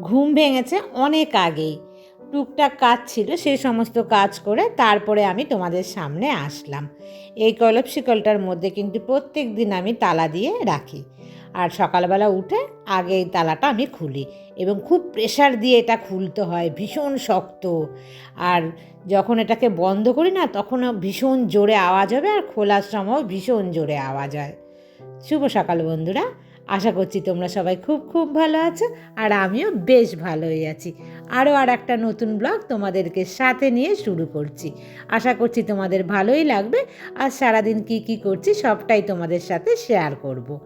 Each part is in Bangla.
ঘুম ভেঙেছে অনেক আগেই। টুকটাক কাজ ছিল, সেই সমস্ত কাজ করে তারপরে আমি তোমাদের সামনে আসলাম। এই কলপ শিকলটার মধ্যে কিন্তু প্রত্যেক দিন আমি তালা দিয়ে রাখি। আর সকালবেলা উঠে আগে এই তালাটা আমি খুলি এবং খুব প্রেশার দিয়ে এটা খুলতে হয়, ভীষণ শক্ত। আর যখন এটাকে বন্ধ করি না, তখনও ভীষণ জোরে আওয়াজ হবে আর খোলার সময়ও ভীষণ জোরে আওয়াজ হয়। শুভ সকাল বন্ধুরা। আশা করছি তোমরা সবাই খুব খুব ভালো আছো আর আমিও বেশ ভালোই আছি। আরও আর একটা নতুন ব্লগ তোমাদেরকে সাথে নিয়ে শুরু করছি। আশা করছি তোমাদের ভালোই লাগবে আর সারাদিন কি কি করছি সবটাই তোমাদের সাথে শেয়ার করব।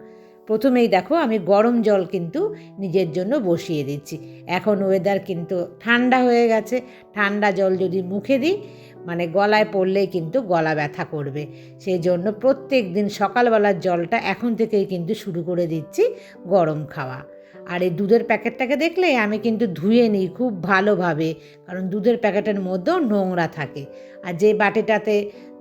প্রথমেই দেখো আমি গরম জল কিন্তু নিজের জন্য বসিয়ে দিচ্ছি। এখন ওয়েদার কিন্তু ঠান্ডা হয়ে গেছে। ঠান্ডা জল যদি মুখে দিই মানে গলায় পড়লেই কিন্তু গলা ব্যথা করবে। সেই জন্য প্রত্যেক দিন সকালবেলার জলটা এখন থেকেই কিন্তু শুরু করে দিচ্ছি গরম খাওয়া। আর এই দুধের প্যাকেটটাকে দেখলে আমি কিন্তু ধুয়ে নিই খুব ভালোভাবে, কারণ দুধের প্যাকেটের মধ্যেও নোংরা থাকে। আর যে বাটিটাতে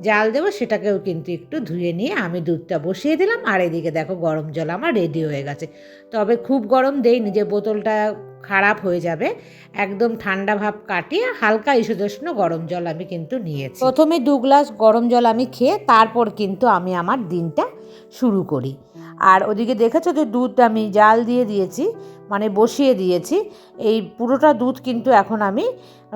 জাল দেবো সেটাকেও কিন্তু একটু ধুয়ে নিয়ে আমি দুধটা বসিয়ে দিলাম, আর এদিকে দেখো গরম জল আমার রেডি হয়ে গেছে। তবে খুব গরম দেই যে বোতলটা খারাপ হয়ে যাবে, একদম ঠান্ডা ভাব কাটিয়ে হালকা ইসুদষ্ণ গরম জল আমি কিন্তু নিয়েছি। প্রথমে দু গ্লাস গরম জল আমি খেয়ে তারপর কিন্তু আমি আমার দিনটা শুরু করি। আর ওদিকে দেখেছ যে দুধ আমি জাল দিয়ে দিয়েছি মানে বসিয়ে দিয়েছি। এই পুরোটা দুধ কিন্তু এখন আমি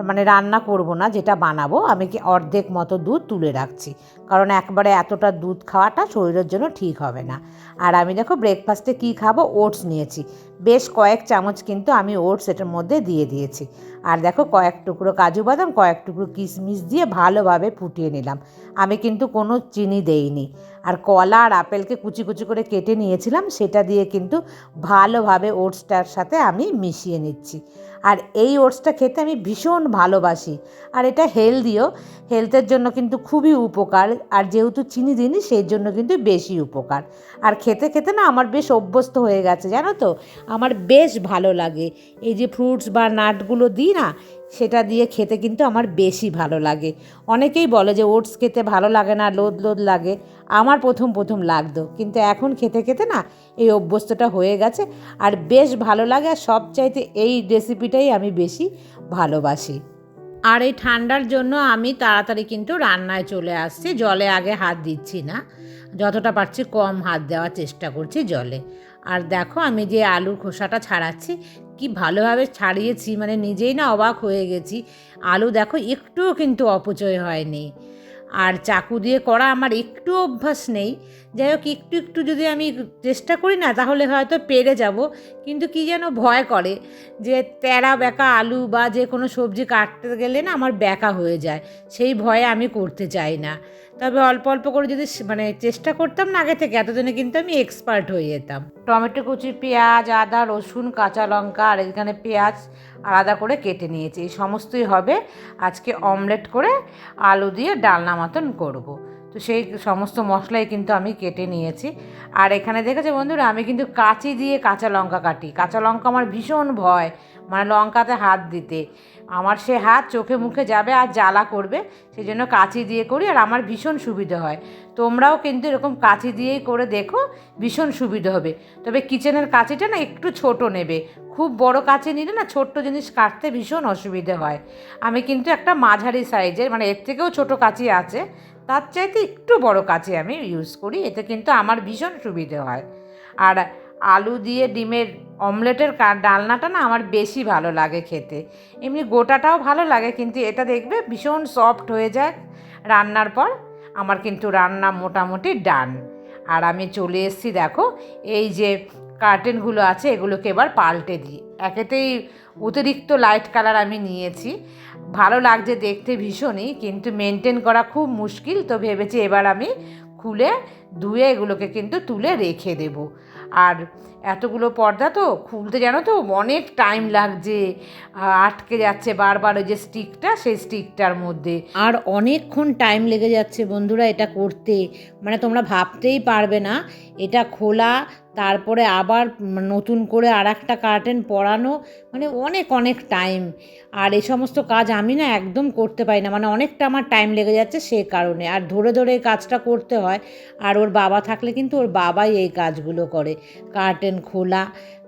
মানে রান্না করব না, যেটা বানাবো। আমি কি অর্ধেক মতো দুধ তুলে রাখছি, কারণ একবারে এতটা দুধ খাওয়াটা শরীরের জন্য ঠিক হবে না। আর আমি দেখো ব্রেকফাস্টে কী খাব? ওটস নিয়েছি। বেশ কয়েক চামচ কিন্তু আমি ওটস এটার মধ্যে দিয়ে দিয়েছি। আর দেখো কয়েক টুকরো কাজু বাদাম, কয়েক টুকরো কিশমিশ দিয়ে ভালোভাবে ফুটিয়ে নিলাম। আমি কিন্তু কোনো চিনি দেইনি। আর কলা আর আপেলকে কুচি কুচি করে কেটে নিয়েছিলাম, সেটা দিয়ে কিন্তু ভালোভাবে ওটসটার সাথে আমি মিশিয়ে নিচ্ছি। আর এই ওটসটা খেতে আমি ভীষণ ভালোবাসি, আর এটা হেলদিও, হেলথের জন্য কিন্তু খুবই উপকার, আর যেহেতু চিনি দিইনি, সেই জন্য কিন্তু বেশি উপকার। আর খেতে খেতে না আমার বেশ অভ্যস্ত হয়ে গেছে, জানো তো? আমার বেশ ভালো লাগে। এই যে ফ্রুটস বা নাটগুলো দিই না সেটা দিয়ে খেতে কিন্তু আমার বেশি ভালো লাগে। অনেকেই বলে যে ওটস খেতে ভালো লাগে না, লোদ লোদ লাগে। আমার প্রথম প্রথম লাগতো। কিন্তু এখন খেতে খেতে না এই অভ্যস্তটা হয়ে গেছে। আর বেশ ভালো লাগে আর সবচাইতে এই রেসিপিটাই আমি বেশি ভালোবাসি। আর এই ঠান্ডার জন্য আমি তাড়াতাড়ি কিন্তু রান্নায় চলে আসছি। জলে আগে হাত দিচ্ছি না। যতটা পারছি কম হাত দেওয়ার চেষ্টা করছি জলে। আর দেখো আমি যে আলুর খোসাটা ছাড়াচ্ছি কি ভালোভাবে ছাড়িয়েছি মানে নিজেই না অবাক হয়ে গেছি। আলু দেখো একটুও কিন্তু অপচয় হয়নি। আর চাকু দিয়ে করা আমার একটু অভ্যাস নেই। যাই হোক, একটু একটু যদি আমি চেষ্টা করি না, তাহলে হয়তো পেরে যাব। কিন্তু কি যেন ভয় করে যে তেরা, বেঁকা আলু বা যে কোনো সবজি কাটতে গেলে না আমার ব্যাকা হয়ে যায়। সেই ভয়ে আমি করতে চাই না। তবে অল্প অল্প করে যদি মানে চেষ্টা করতাম না আগে থেকে এতদিনে কিন্তু আমি এক্সপার্ট হয়ে যেতাম। টমেটো কুচি, পেঁয়াজ, আদা, রসুন, কাঁচা লঙ্কা আর এখানে পেঁয়াজ আলাদা করে কেটে নিয়েছি। এই সমস্তই হবে। আজকে অমলেট করে আলু দিয়ে ডালনা মতন করব। তো সেই সমস্ত মশলাই কিন্তু আমি কেটে নিয়েছি। আর এখানে দেখেছে বন্ধুরা, আমি কিন্তু কাঁচি দিয়ে কাঁচা লঙ্কা কাটি। কাঁচা লঙ্কা আমার ভীষণ ভয়। মানে লঙ্কাতে হাত দিতে। আমার সে হাত চোখে মুখে যাবে আর জ্বালা করবে সেই জন্য কাঁচি দিয়ে করি আর আমার ভীষণ সুবিধে হয়। তোমরাও কিন্তু এরকম কাঁচি দিয়েই করে দেখো, ভীষণ সুবিধে হবে। তবে কিচেনের কাঁচিটা না একটু ছোট নেবে। খুব বড় কাঁচি নিলে না ছোট্ট জিনিস কাটতে ভীষণ অসুবিধে হয়। আমি কিন্তু একটা মাঝারি সাইজের মানে এর থেকেও ছোট কাঁচি আছে, তার চাইতে একটু বড় কাঁচি আমি ইউজ করি। এতে কিন্তু আমার ভীষণ সুবিধে হয়। আর আলু দিয়ে ডিমের অমলেটের ডালনাটা না আমার বেশি ভালো লাগে খেতে। এমনি গোটাটাও ভালো লাগে, কিন্তু এটা দেখবে ভীষণ সফট হয়ে যায়। রান্নার পর আমার কিন্তু রান্না মোটামুটি ডান আর আমি চলে এসেছি, দেখো, এই যে কার্টেনগুলো আছে, এগুলোকে এবার পাল্টে দিই। একেতেই অতিরিক্ত লাইট কালার আমি নিয়েছি। ভালো লাগছে দেখতে ভীষণই, কিন্তু মেনটেন করা খুব মুশকিল। তো ভেবেছি এবার আমি খুলে ধুয়ে এগুলোকে কিন্তু তুলে রেখে দেব। আর এতগুলো পর্দা তো খুলতে জানো তো, অনেক টাইম লাগছে আটকে যাচ্ছে বারবার ওই যে স্টিকটা সেই স্টিকটার মধ্যে। আর অনেকক্ষণ টাইম লেগে যাচ্ছে বন্ধুরা এটা করতে। মানে তোমরা ভাবতেই পারবে না, এটা খোলা তারপরে আবার নতুন করে আর একটা কার্টেন পরানো মানে অনেক অনেক টাইম আর এই সমস্ত কাজ আমি না একদম করতে পারি না মানে অনেকটা আমার টাইম লেগে যাচ্ছে সে কারণে। আর ধরে ধরে এই কাজটা করতে হয়। আর ওর বাবা থাকলে কিন্তু ওর বাবাই এই কাজগুলো করে। কার্টেন খোলা,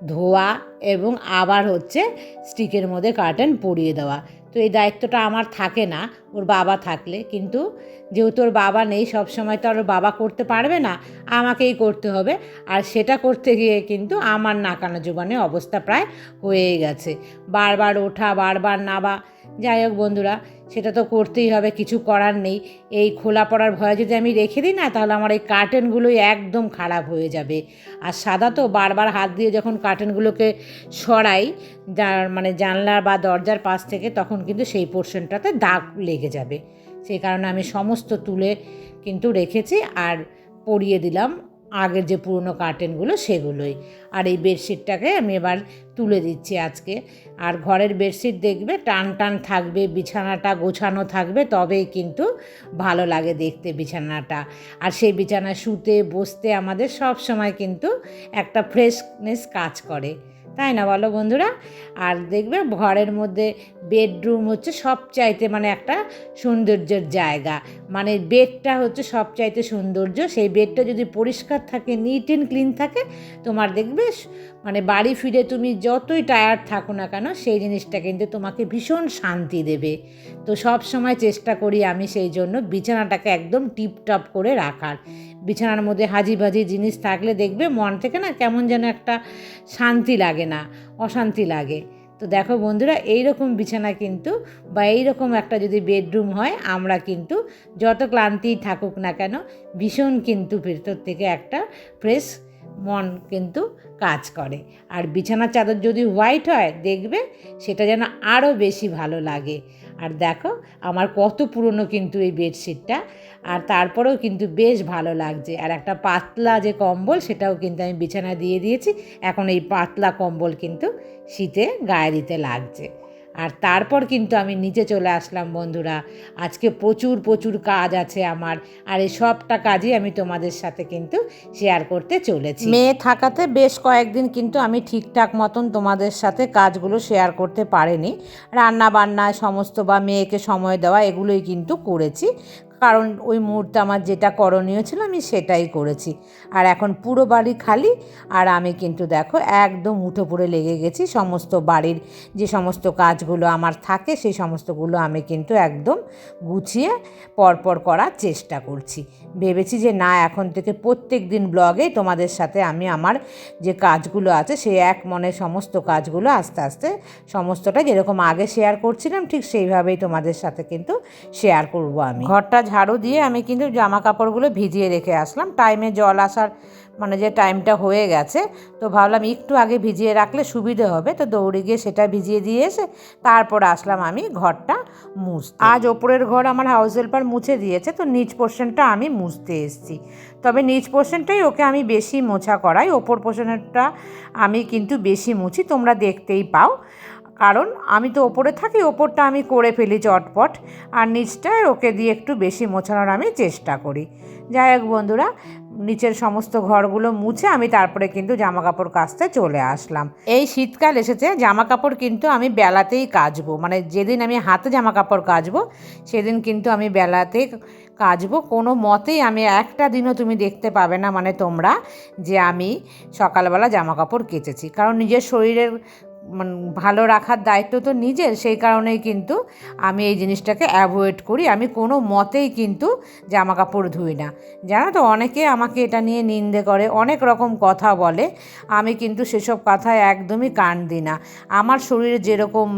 ধোয়া এবং আবার হচ্ছে স্টিকের মধ্যে কার্টেন পরিয়ে দেওয়া। তো এই দায়িত্বটা আমার থাকে না, ওর বাবা থাকলে। কিন্তু যেহেতু ওর বাবা নেই সব সময় তো আর ওর বাবা করতে পারবে না, আমাকেই করতে হবে। আর সেটা করতে গিয়ে কিন্তু আমার নাকানো জীবনে অবস্থা প্রায় হয়েই গেছে। বারবার ওঠা, বারবার নাবা যাই হোক বন্ধুরা সেটা তো করতেই হবে, কিছু করার নেই। এই খোলা পড়ার ভয়ে যদি আমি রেখে দিই না, তাহলে আমার এই কার্টেনগুলোই একদম খারাপ হয়ে যাবে। আর সাদা তো বারবার হাত দিয়ে যখন কার্টেনগুলোকে সরাই মানে জানলা বা দরজার পাশ থেকে, তখন কিন্তু সেই পোর্শনটাতে দাগ লেগে যাবে। সেই কারণে আমি সমস্ত তুলে কিন্তু রেখেছি আর পরিয়ে দিলাম আগের যে পুরনো কার্টেনগুলো সেগুলোই। আর এই বেডশিটটাকে আমি এবার তুলে দিচ্ছি আজকে। আর ঘরের বেডশিট দেখবে, টান টান থাকবে, বিছানাটা গোছানো থাকবে, তবেই কিন্তু ভালো লাগে দেখতে বিছানাটা। আর সেই বিছানায় শুতে, বসতে আমাদের সব সময় কিন্তু একটা ফ্রেশনেস কাজ করে। তাই না বলো বন্ধুরা? আর দেখবে ঘরের মধ্যে বেডরুম হচ্ছে সবচাইতে মানে একটা সৌন্দর্যের জায়গা। মানে বেডটা হচ্ছে সবচাইতে সৌন্দর্য। সেই বেডটা যদি পরিষ্কার থাকে নিট অ্যান্ড ক্লিন থাকে, তোমার দেখবে মানে বাড়ি ফিরে তুমি যতই টায়ার্ড থাকো না কেন, সেই জিনিসটা কিন্তু তোমাকে ভীষণ শান্তি দেবে। তো সব সময় চেষ্টা করি আমি সেই জন্য বিছানাটাকে একদম টিপটপ করে রাখার। বিছানার মধ্যে হাজি ভাজি জিনিস থাকলে দেখবে মন থেকে না কেমন যেন একটা শান্তি লাগে না, অশান্তি লাগে। তো দেখো বন্ধুরা এই রকম বিছানা কিন্তু বা এই রকম একটা যদি বেডরুম হয়, আমরা কিন্তু যত ক্লান্তিই থাকুক না কেন, ভীষণ কিন্তু ভেতর থেকে একটা ফ্রেশ মন কিন্তু কাজ করে। আর বিছানার চাদর যদি হোয়াইট হয়, দেখবে সেটা যেন আরও বেশি ভালো লাগে। আর দেখো, আমার কত পুরনো কিন্তু এই বেডশিটটা, আর তারপরেও কিন্তু বেশ ভালো লাগছে। আর একটা পাতলা যে কম্বল, সেটাও কিন্তু আমি বিছানা দিয়ে দিয়েছি। এখন এই পাতলা কম্বল কিন্তু শীতে গায়ে দিতে লাগছে। আর তারপর কিন্তু আমি নিচে চলে আসলাম, বন্ধুরা। আজকে প্রচুর প্রচুর কাজ আছে আমার, আর এই সবটা কাজই আমি তোমাদের সাথে কিন্তু শেয়ার করতে চলেছি। মেয়ে থাকাতে বেশ কয়েকদিন কিন্তু আমি ঠিকঠাক মতন তোমাদের সাথে কাজগুলো শেয়ার করতে পারিনি। রান্না বান্নায় সমস্ত বা মেয়েকে সময় দেওয়া এগুলোই কিন্তু করেছি। কারণ ওই মুহূর্তে আমার যেটা করণীয় ছিল আমি সেটাই করেছি। আর এখন পুরো বাড়ি খালি, আর আমি কিন্তু দেখো একদম উঠো পড়ে লেগে গেছি। সমস্ত বাড়ির যে সমস্ত কাজগুলো আমার থাকে, সেই সমস্তগুলো আমি কিন্তু একদম গুছিয়ে পরপর করার চেষ্টা করছি। ভেবেছি যে না, এখন থেকে প্রত্যেক দিন ব্লগে তোমাদের সাথে আমি আমার যে কাজগুলো আছে, সেই এক মনে সমস্ত কাজগুলো আস্তে আস্তে সমস্তটা যেরকম আগে শেয়ার করছিলাম, ঠিক সেইভাবেই তোমাদের সাথে কিন্তু শেয়ার করব আমি। ঘরটা ঝাড়ু দিয়ে আমি কিন্তু জামা কাপড়গুলো ভিজিয়ে রেখে আসলাম। টাইমে জল আসার মানে যে টাইমটা হয়ে গেছে, তো ভাবলাম একটু আগে ভিজিয়ে রাখলে সুবিধে হবে। তো দৌড়ে গিয়ে সেটা ভিজিয়ে দিয়ে এসে তারপর আসলাম আমি ঘরটা মুছ আজ ওপরের ঘর আমার হাউস হেল্পার মুছে দিয়েছে, তো নিচ পোর্শনটা আমি মুছতে এসেছি। তবে নিচ পোর্শনটাই ওকে আমি বেশি মোছা করাই, ওপর পোর্শনটা আমি কিন্তু বেশি মুছি, তোমরা দেখতেই পাও। কারণ আমি তো ওপরে থাকি, ওপরটা আমি করে ফেলি চটপট। আর নিচটায় ওকে দিয়ে একটু বেশি মোছানোর আমি চেষ্টা করি। যাই হোক বন্ধুরা, নিচের সমস্ত ঘরগুলো মুছে আমি তারপরে কিন্তু জামা কাপড় কাচতে চলে আসলাম। এই শীতকাল এসেছে জামা কাপড় কিন্তু আমি বেলাতেই কাচবো। মানে যেদিন আমি হাতে জামা কাপড় কাচবো, সেদিন কিন্তু আমি বেলাতে কাচবো। কোনো মতেই আমি একটা দিনও তুমি দেখতে পাবে না মানে তোমরা, যে আমি সকালবেলা জামা কাপড় কেচেছি। কারণ নিজের শরীরের ভালো রাখার দায়িত্ব তো নিজের, সেই কারণেই কিন্তু আমি এই জিনিসটাকে অ্যাভয়েড করি। আমি কোনো মতেই কিন্তু জামা কাপড় ধুই না। জানো তো, অনেকে আমাকে এটা নিয়ে নিন্দে করে, অনেক রকম কথা বলে। আমি কিন্তু সেসব কথায় একদমই কান দিই না। আমার শরীরে যেরকম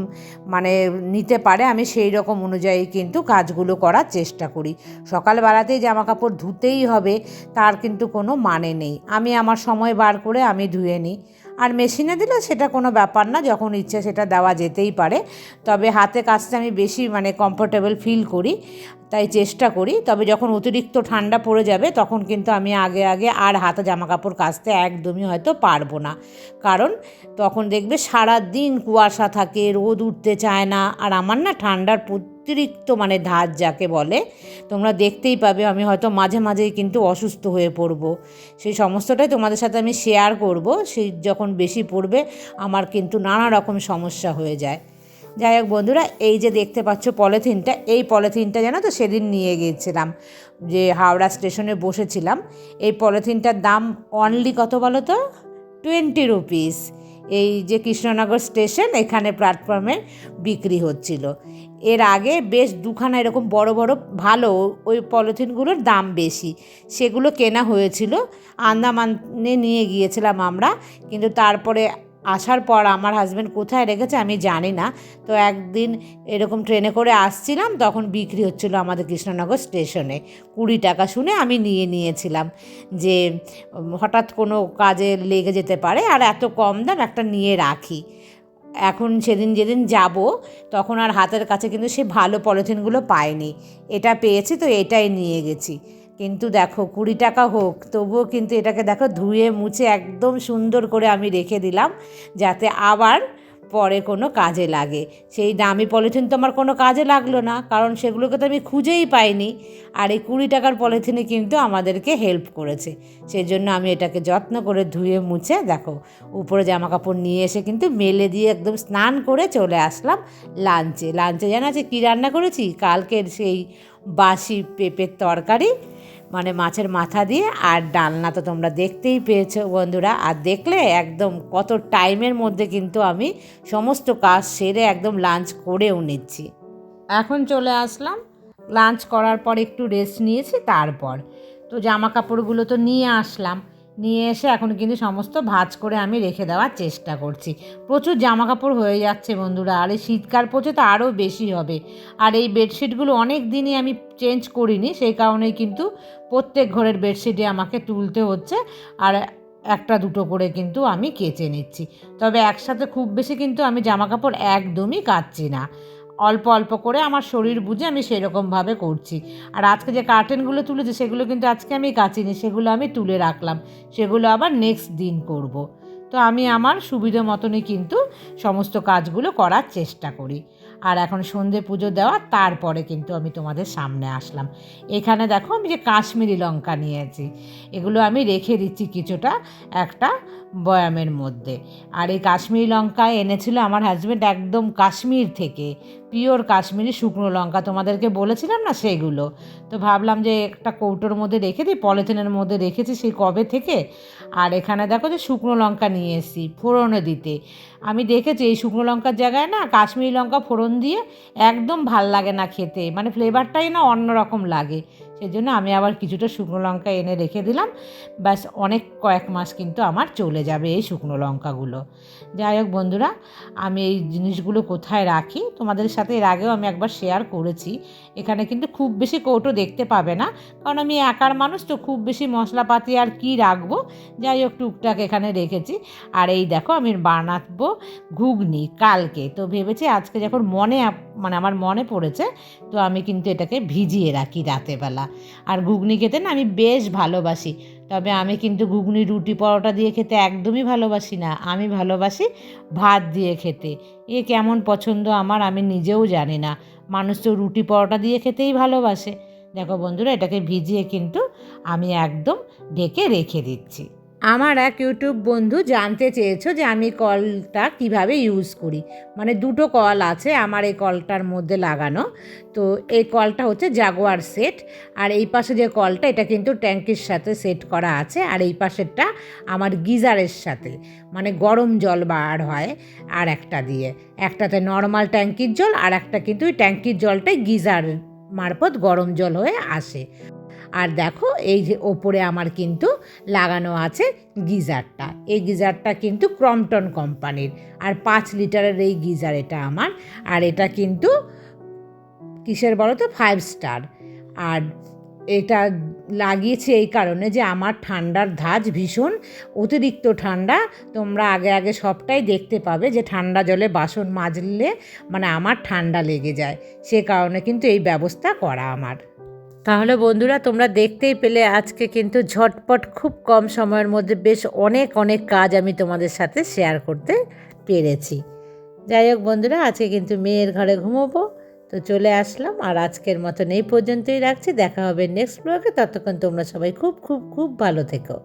মানে নিতে পারে, আমি সেই রকম অনুযায়ী কিন্তু কাজগুলো করার চেষ্টা করি। সকালবেলাতেই জামা কাপড় ধুতেই হবে, তার কিন্তু কোনো মানে নেই। আমি আমার সময় বার করে আমি ধুয়ে নিই। আর মেশিনে দিলে সেটা কোনো ব্যাপার না, যখন ইচ্ছে সেটা দেওয়া যেতেই পারে। তবে হাতে কাজটা আমি বেশি মানে কমফোর্টেবল ফিল করি। তাই চেষ্টা করি। তবে যখন অতিরিক্ত ঠান্ডা পড়ে যাবে, তখন কিন্তু আমি আগে আগে আর হাতে জামা কাপড় কাচতে একদমই হয়তো পারব না। কারণ তখন দেখবে সারা দিন কুয়াশা থাকে, রোদ উঠতে চায় না। আর আমার না ঠান্ডার অতিরিক্ত মানে ধার যাকে বলে, তোমরা দেখতেই পাবে আমি হয়তো মাঝে, মাঝেই কিন্তু অসুস্থ হয়ে পড়ব। সেই সমস্তটাই তোমাদের সাথে আমি শেয়ার করব। সেই যখন বেশি পড়বে, আমার কিন্তু নানা রকম সমস্যা হয়ে যায়। যাই হোক বন্ধুরা, এই যে দেখতে পাচ্ছ পলিথিনটা, এই পলিথিনটা জানো তো সেদিন নিয়ে গিয়েছিলাম, যে হাওড়া স্টেশনে বসেছিলাম। এই পলিথিনটার দাম অনলি কত বলো তো? টোয়েন্টি রুপিস এই যে কৃষ্ণনগর স্টেশন, এখানে প্ল্যাটফর্মে বিক্রি হচ্ছিল। এর আগে বেশ দুখানা এরকম বড় বড়, ভালো ওই পলিথিনগুলোর দাম বেশি। সেগুলো কেনা হয়েছিল। আন্দামানে নিয়ে গিয়েছিলাম আমরা, কিন্তু তারপরে আসার পর আমার হাজব্যান্ড কোথায় রেখেছে আমি জানি না। তো একদিন এরকম ট্রেনে করে আসছিলাম, তখন বিক্রি হচ্ছিল আমাদের কৃষ্ণনগর স্টেশনে কুড়ি টাকা শুনে আমি নিয়ে নিয়েছিলাম যে হঠাৎ কোনো কাজে লেগে যেতে পারে আর এত কম দাম একটা নিয়ে রাখি। এখন সেদিন যেদিন যাব, তখন আর হাতের কাছে কিন্তু সে ভালো পলিথিনগুলো পাইনি এটা পেয়েছি তো এটাই নিয়ে গেছি। কিন্তু দেখো, কুড়ি টাকা হোক, তবুও কিন্তু এটাকে দেখো ধুয়ে মুছে একদম সুন্দর করে আমি রেখে দিলাম, যাতে আবার পরে কোনো কাজে লাগে। সেই দামি পলিথিন তো আমার কোনো কাজে লাগল না, কারণ সেগুলোকে তো আমি খুঁজেই পাইনি, আর এই কুড়ি টাকার পলিথিনে কিন্তু আমাদেরকে হেল্প করেছে। সেই জন্য আমি এটাকে যত্ন করে ধুয়ে মুছে দেখো, উপরে জামা কাপড় নিয়ে এসে কিন্তু মেলে দিয়ে একদম স্নান করে চলে আসলাম লাঞ্চে। লাঞ্চে জানা আছে কী রান্না করেছি? কালকের সেই বাসি পেঁপের তরকারি মানে মাছের মাথা দিয়ে আর ডালনা তো তোমরা দেখতেই পেয়েছ বন্ধুরা। আর দেখলে একদম কত টাইমের মধ্যে কিন্তু আমি সমস্ত কাজ সেরে একদম লাঞ্চ করেও নিচ্ছি। এখন চলে আসলাম। লাঞ্চ করার পর একটু রেস্ট নিয়েছি, তারপর তো জামা কাপড়গুলো তো নিয়ে আসলাম। নিয়ে এসে এখন কিন্তু সমস্ত ভাঁজ করে আমি রেখে দেওয়ার চেষ্টা করছি। প্রচুর জামা কাপড় হয়ে যাচ্ছে বন্ধুরা, আর এই শীতকাল পড়ছে তো আরও বেশি হবে। আর এই বেডশিটগুলো অনেক দিনই আমি চেঞ্জ করিনি, সেই কারণেই কিন্তু প্রত্যেক ঘরের বেডশিটে আমাকে তুলতে হচ্ছে, আর একটা দুটো করে কিন্তু আমি কেচে নিচ্ছি। তবে একসাথে খুব বেশি কিন্তু আমি জামা কাপড় একদমই কাচ্ছি না। অল্প অল্প করে আমার শরীর বুঝে আমি সেরকমভাবে করছি। আর আজকে যে কার্টেনগুলো তুলেছি, সেগুলো কিন্তু আজকে আমি কাচিনি, সেগুলো আমি তুলে রাখলাম। সেগুলো আবার নেক্সট দিন করব। তো আমি আমার সুবিধা মতনই কিন্তু সমস্ত কাজগুলো করার চেষ্টা করি। আর এখন সন্ধে পুজো দেওয়া তারপরে কিন্তু আমি তোমাদের সামনে আসলাম। এখানে দেখো আমি যে কাশ্মীরি লঙ্কা নিয়েছি, এগুলো আমি রেখে দিচ্ছি কিছুটা একটা বয়ামের মধ্যে। আর এই কাশ্মীরি লঙ্কা এনেছিল আমার হাজব্যান্ড একদম কাশ্মীর থেকে। পিওর কাশ্মীরি শুকনো লঙ্কা, তোমাদেরকে বলেছিলাম না সেগুলো? তো ভাবলাম যে একটা কৌটোর মধ্যে রেখে দিই, পলিথিনের মধ্যে রেখেছি সেই কবে থেকে। আর এখানে দেখো যে শুকনো লঙ্কা নিয়ে এসেছি, ফোড়নে দিতে। আমি দেখেছি এই শুকনো লঙ্কার জায়গায় না কাশ্মীরি লঙ্কা ফোড়ন দিয়ে একদম ভালো লাগে না খেতে মানে ফ্লেভারটাই না অন্যরকম লাগে। সেই জন্য আমি আবার কিছুটা শুকনো লঙ্কা এনে রেখে দিলাম। ব্যাস, অনেক কয়েক মাস কিন্তু আমার চলে যাবে এই শুকনো লঙ্কাগুলো। যাই হোক বন্ধুরা, আমি এই জিনিসগুলো কোথায় রাখি? তোমাদের সাথে এর আগেও আমি একবার শেয়ার করেছি। এখানে কিন্তু খুব বেশি কৌটো দেখতে পাবে না, কারণ আমি একার মানুষ, তো খুব বেশি মশলাপাতি আর কি রাখব? যাই হোক, টুকটাক এখানে রেখেছি। আর এই দেখো, আমি বানাবো ঘুগনি কালকে। তো ভেবেছি আজকে যখন মনে মানে আমার মনে পড়েছে, তো আমি কিন্তু এটাকে ভিজিয়ে রাখি রাতেবেলা। আর ঘুগনি খেতে না আমি বেশ ভালোবাসি। তবে আমি কিন্তু ঘুগনি, রুটি, পরোটা দিয়ে খেতে একদমই ভালোবাসি না। আমি ভালোবাসি ভাত দিয়ে খেতে। এ কেমন পছন্দ আমার আমি নিজেও জানি না। মানুষ তো রুটি, পরোটা দিয়ে খেতেই ভালোবাসে। দেখো বন্ধুরা, এটাকে ভিজিয়ে কিন্তু আমি একদম ঢেকে রেখে দিচ্ছি। আমার এক ইউটিউব বন্ধু জানতে চেয়েছো যে আমি কলটা কীভাবে ইউজ করি। মানে দুটো কল আছে আমার এই কলটার মধ্যে লাগানো। তো এই কলটা হচ্ছে জাগোয়ার সেট আর এই পাশে যে কলটা, এটা কিন্তু ট্যাঙ্কির সাথে সেট করা আছে, আর এই পাশেরটা আমার গিজারের সাথে। মানে গরম জল বার হয় আর একটা দিয়ে। একটাতে নর্মাল ট্যাঙ্কির জল, আর একটা কিন্তু ওই ট্যাঙ্কির জলটাই গিজার মারফত গরম জল হয়ে আসে। আর দেখো, এই যে ওপরে আমার কিন্তু লাগানো আছে গিজারটা। এই গিজারটা কিন্তু ক্রমটন কোম্পানির। আর পাঁচ লিটারের এই গিজার এটা আমার। আর এটা কিন্তু কিসের বলো তো ফাইভ স্টার। আর এটা লাগিয়েছি এই কারণে যে আমার ঠান্ডার ধাজ ভীষণ। অতিরিক্ত ঠান্ডা তোমরা আগে আগে সবটাই দেখতে পাবে যে ঠান্ডা জলে বাসন মাজলে মানে আমার ঠান্ডা লেগে যায়। সে কারণে কিন্তু এই ব্যবস্থা করা আমার। তাহলে বন্ধুরা তোমরা দেখতেই পেলে আজকে কিন্তু ঝটপট খুব কম সময়ের মধ্যে বেশ অনেক অনেক কাজ আমি তোমাদের সাথে শেয়ার করতে পেরেছি। যাই হোক বন্ধুরা, আজকে কিন্তু মেয়ের ঘরে ঘুমোবো। তো চলে আসলাম আর আজকের মতন এই পর্যন্তই রাখছি। দেখা হবে নেক্সট ব্লগে ততক্ষণ তোমরা সবাই খুব খুব খুব ভালো থেকো।